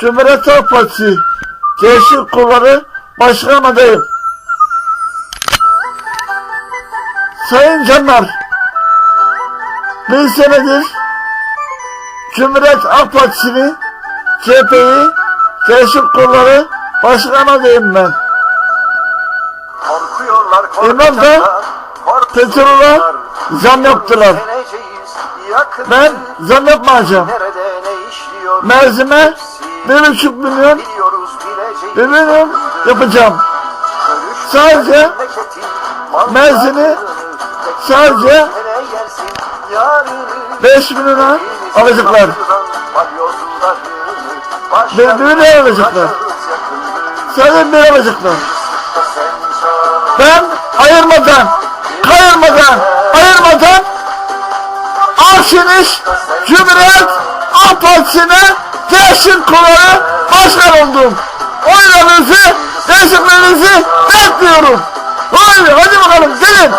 Cumhuriyet Halk Partisi Gençlik Kolları Başkan adayım. Sayın canlar, bir senedir Cumhuriyet Halk Partisi'ni, CHP'yi, Gençlik Kolları Başkan adayım ben. İmam da Petrol'a zam yaptılar. Ben zam yapmayacağım. Nerede ne işliyor? Merzime bir buçuk milyon milyon yapacağım. Sadece Merzini sadece Nereye gelsin yarını 5 milyona alacaklar. Bir, lira alacaklar. Sadece bir alacaklar. Ben ayırmadan, kayırmadan, ayırmadan Arşiniş Cumhuriyet Halk Partisi'ne Gençlik Kolları Başkan oldum. Oylarınızı, desteklerinizi bekliyorum. Haydi, hadi bakalım gelin.